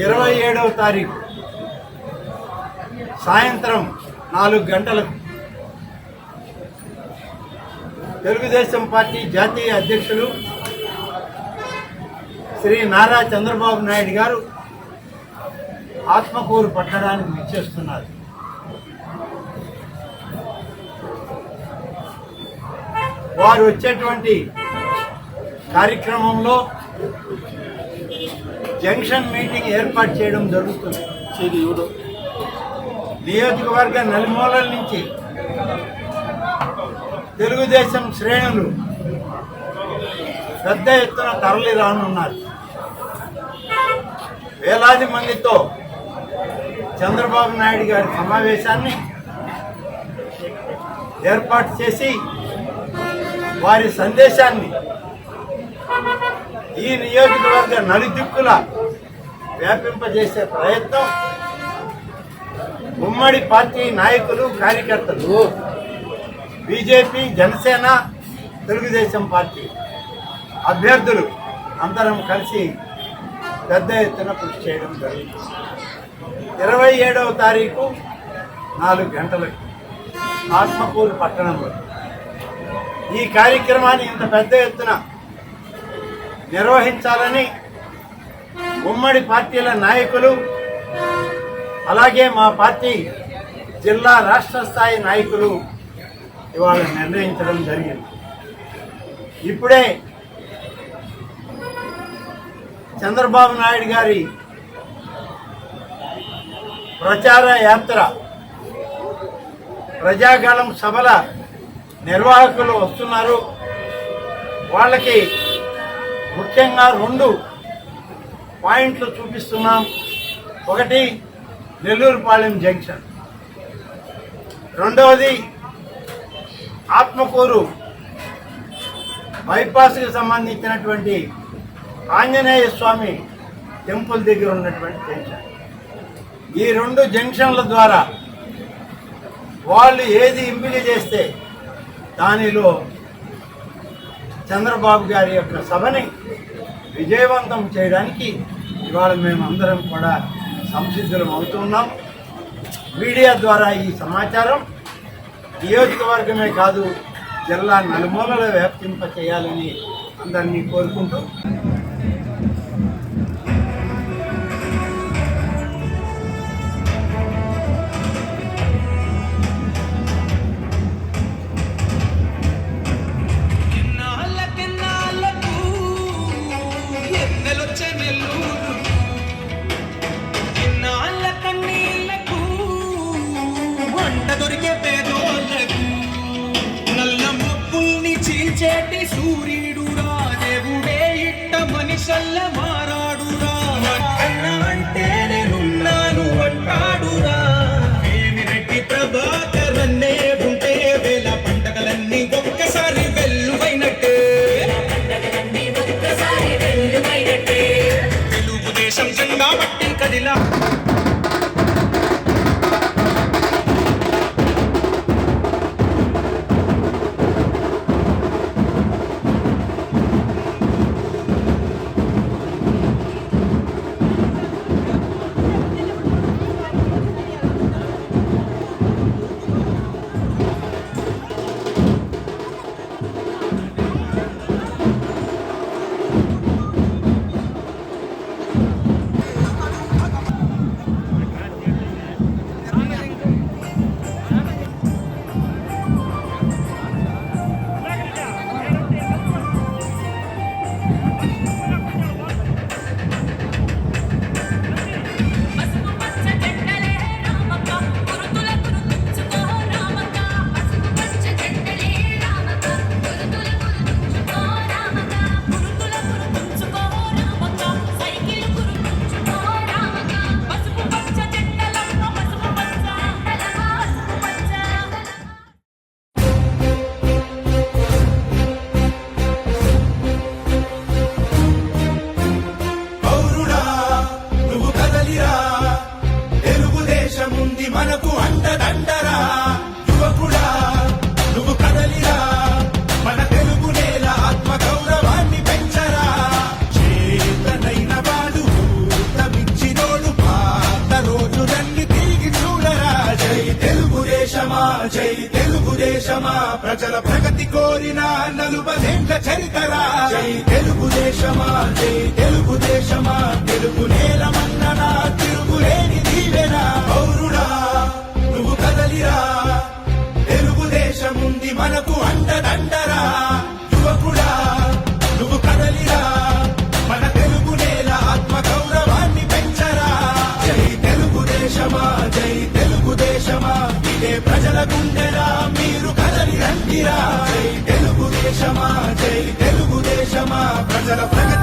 ఇరవై ఏడవ తారీఖు సాయంత్రం నాలుగు గంటలకు తెలుగుదేశం పార్టీ జాతీయ అధ్యక్షులు శ్రీ నారా చంద్రబాబు నాయుడు గారు ఆత్మకూరు పట్టడానికి విచ్చేస్తున్నారు. వారు వచ్చేటువంటి కార్యక్రమంలో జంక్షన్ మీటింగ్ ఏర్పాటు చేయడం జరుగుతుంది. నియోజకవర్గ నలుమూలల నుంచి తెలుగుదేశం శ్రేణులు పెద్ద ఎత్తున తరలి రానున్నారు. వేలాది మందితో చంద్రబాబు నాయుడు గారి సమావేశాన్ని ఏర్పాటు చేసి వారి సందేశాన్ని ఈ నియోజకవర్గ నలుదిక్కుల వ్యాపింపజేసే ప్రయత్నం ఉమ్మడి పార్టీ నాయకులు కార్యకర్తలు బీజేపీ జనసేన తెలుగుదేశం పార్టీ అభ్యర్థులు అందరం కలిసి పెద్ద ఎత్తున కృషి చేయడం జరిగింది. ఇరవై ఏడవ తారీఖు నాలుగు గంటలకు ఆత్మకూరు పట్టణంలో. ఈ కార్యక్రమాన్ని ఇంత పెద్ద ఎత్తున నిర్వహించాలని ఉమ్మడి పార్టీల నాయకులు అలాగే మా పార్టీ జిల్లా రాష్ట్ర స్థాయి నాయకులు ఇవాళ నిర్ణయించడం జరిగింది. ఇప్పుడే చంద్రబాబు నాయుడు గారి ప్రచార యాత్ర ప్రజాగళం సభల నిర్వాహకులు వస్తున్నారు. వాళ్ళకి ముఖ్యంగా రెండు పాయింట్లు చూపిస్తున్నాం. ఒకటి నెల్లూరుపాలెం జంక్షన్. రెండవది ఆత్మకూరు బైపాస్కి సంబంధించినటువంటి ఆంజనేయ స్వామి టెంపుల్ దగ్గర ఉన్నటువంటి జంక్షన్. ఈ రెండు జంక్షన్ల ద్వారా వాళ్ళు ఏది ఎంపిక చేస్తే దానిలో చంద్రబాబు గారి యొక్క సభని విజయవంతం చేయడానికి ఇవాళ మేమందరం కూడా సంసిద్ధులం అవుతున్నాం. మీడియా ద్వారా ఈ సమాచారం నియోజకవర్గమే కాదు జిల్లా నలుమూలల వ్యాప్తింప చేయాలని అందరినీ కోరుకుంటూ சொல்ல ప్రగతి కోరిన నలుపదేంట చరితరా? జై తెలుగుదేశమా జై తెలుగుదేశమా? తెలుగు నేలమన్ననా తిరుగులేని దీవెనా? పౌరుడా నువ్వు కదలిరా. తెలుగుదేశముంది మనకు అండదండరా. కదలిరా. మన తెలుగు నేల ఆత్మ గౌరవాన్ని పెంచరా. జై తెలుగుదేశమా జై తెలుగుదేశమా? ప్రజల గుండె. ప్రజల ప్రగతి